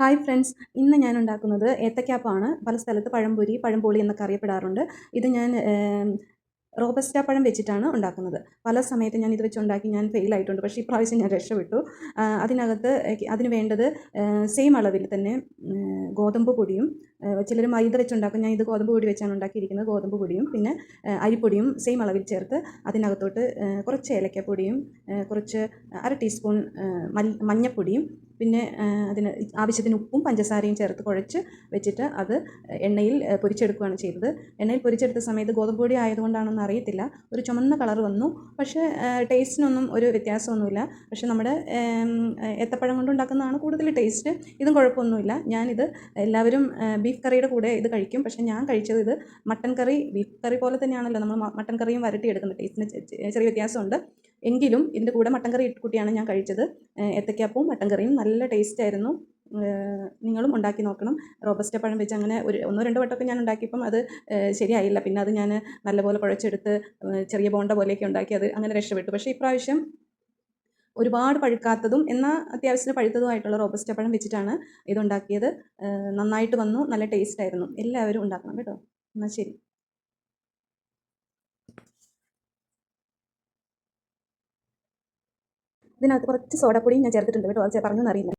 Hi friends ഇന്ന് ഞാൻ ഉണ്ടാക്കുന്നത് ഏത്തക്കാപ്പാണ്. പല സ്ഥലത്ത് പഴംപൊരി പഴംപൊളി എന്നൊക്കെ അറിയപ്പെടാറുണ്ട്. ഇത് ഞാൻ റോബസ്റ്റ പഴം വെച്ചിട്ടാണ് ഉണ്ടാക്കുന്നത്. പല സമയത്ത് ഞാൻ ഇത് വെച്ച് ഉണ്ടാക്കി ഞാൻ ഫെയിൽ ആയിട്ടുണ്ട്. പക്ഷേ ഇപ്രാവശ്യം ഞാൻ രക്ഷപ്പെട്ടു. അതിനകത്ത് അതിന് വേണ്ടത് സെയിം അളവിൽ തന്നെ ഗോതമ്പ് പൊടിയും ചിലർ മൈദ വെച്ചുണ്ടാക്കും. ഞാൻ ഇത് ഗോതമ്പ് പൊടി വെച്ചാണ് ഉണ്ടാക്കിയിരിക്കുന്നത്. ഗോതമ്പ് പൊടിയും പിന്നെ അരിപ്പൊടിയും സെയിം അളവിൽ ചേർത്ത് അതിനകത്തോട്ട് കുറച്ച് ഏലക്കപ്പൊടിയും കുറച്ച് അര ടീസ്പൂൺ മഞ്ഞപ്പൊടിയും പിന്നെ അതിന് ആവശ്യത്തിന് ഉപ്പും പഞ്ചസാരയും ചേർത്ത് കുഴച്ച് വെച്ചിട്ട് അത് എണ്ണയിൽ പൊരിച്ചെടുക്കുകയാണ് ചെയ്തത്. എണ്ണയിൽ പൊരിച്ചെടുത്ത സമയത്ത് ഗോതമ്പ് പൊടി ആയതുകൊണ്ടാണെന്ന് അറിയത്തില്ല. ഒരു ചുമന്ന കളർ വന്നു. പക്ഷേ ടേസ്റ്റിനൊന്നും ഒരു വ്യത്യാസമൊന്നുമില്ല. പക്ഷേ നമ്മുടെ ഏത്തപ്പഴം കൊണ്ടുണ്ടാക്കുന്നതാണ് കൂടുതൽ ടേസ്റ്റ്. ഇതും കുഴപ്പമൊന്നുമില്ല. ഞാനിത് എല്ലാവരും ബീഫ് കറിയുടെ കൂടെ ഇത് കഴിക്കും. പക്ഷേ ഞാൻ കഴിച്ചത് ഇത് മട്ടൻ കറി ബീഫ് കറി പോലെ തന്നെയാണല്ലോ. നമ്മൾ മട്ടൻ കറിയും വരട്ടിയെടുക്കുന്നത്. ടേസ്റ്റിന് ചെറിയ വ്യത്യാസമുണ്ട്. എങ്കിലും ഇതിന്റെ കൂടെ മട്ടൻ കറി ഇട്ട് കൂട്ടിയാണ് ഞാൻ കഴിച്ചത്. ഏത്തക്കാപ്പവും മട്ടൻ കറിയും നല്ല ടേസ്റ്റ് ആയിരുന്നു. നിങ്ങളും ഉണ്ടാക്കി നോക്കണം. റോബസ്റ്റ പഴം വെച്ച് അങ്ങനെ ഒരു ഒന്നോ രണ്ടോ വട്ടമൊക്കെ ഞാൻ ഉണ്ടാക്കിയപ്പം അത് ശരിയായില്ല. പിന്നെ അത് ഞാൻ നല്ലപോലെ കുഴച്ചെടുത്ത് ചെറിയ ബോണ്ട പോലെയൊക്കെ ഉണ്ടാക്കി അത് അങ്ങനെ രക്ഷപ്പെട്ടു. പക്ഷേ ഇപ്രാവശ്യം ഒരുപാട് പഴുക്കാത്തതും എന്നാൽ അത്യാവശ്യത്തിന് പഴുത്തതുമായിട്ടുള്ള റോബസ്റ്റ പഴം വെച്ചിട്ടാണ് ഇതുണ്ടാക്കിയത്. നന്നായിട്ട് വന്നു നല്ല ടേസ്റ്റ് ആയിരുന്നു. എല്ലാവരും ഉണ്ടാക്കണം കേട്ടോ. എന്നാൽ ശരി. ഇതിനകത്ത് കുറച്ച് സോഡാപ്പൊടിയും ഞാൻ ചേർത്തിട്ടുണ്ട് കേട്ടോ. അത് പറഞ്ഞു പറഞ്ഞൊന്നും അറിയില്ല